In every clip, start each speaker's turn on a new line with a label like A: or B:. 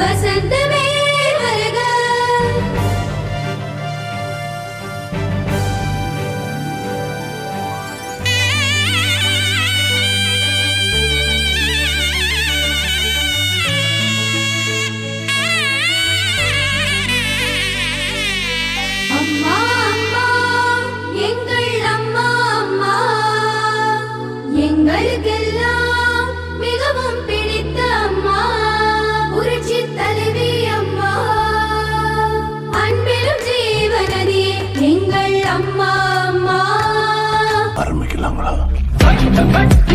A: வசந்தமே Hey!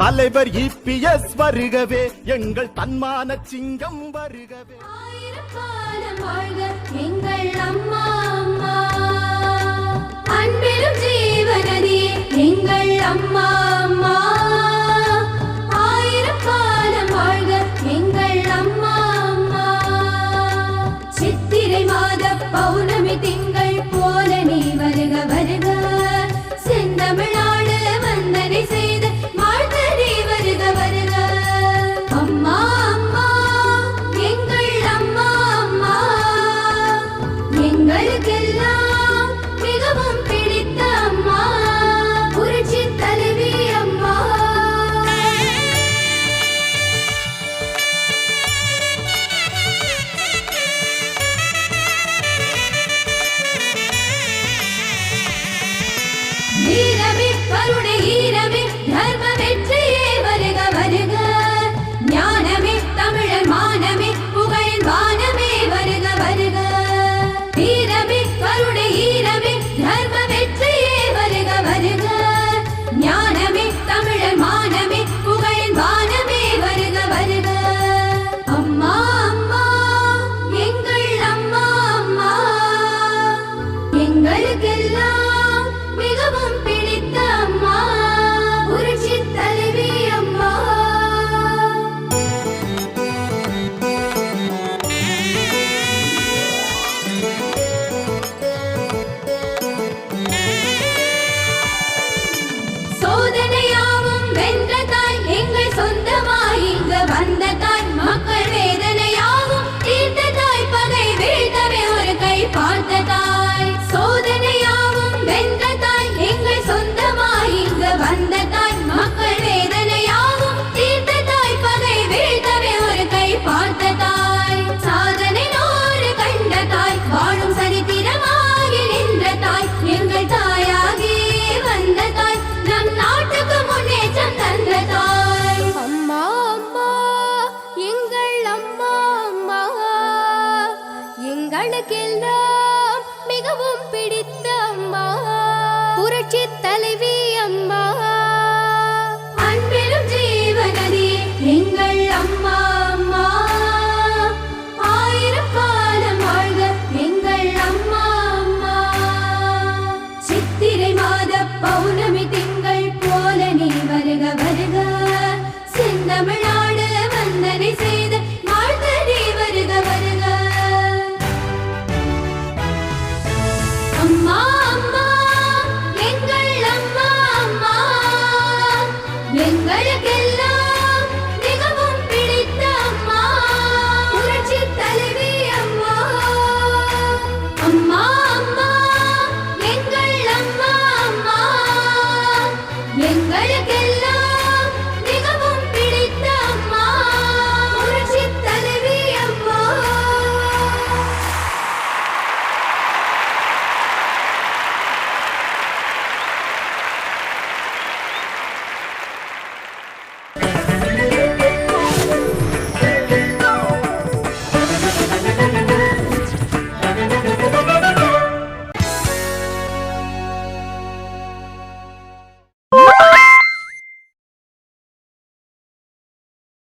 A: தலைவர் EPS வருகவே எங்கள் தன்மான சிங்கம் வருகவே.
B: ஆயிரம் காலம் வாழ்க பார்த்த புரட்சி தலைவி அம்மா. அன்பிலும் ஜீவநதி எங்கள் அம்மா.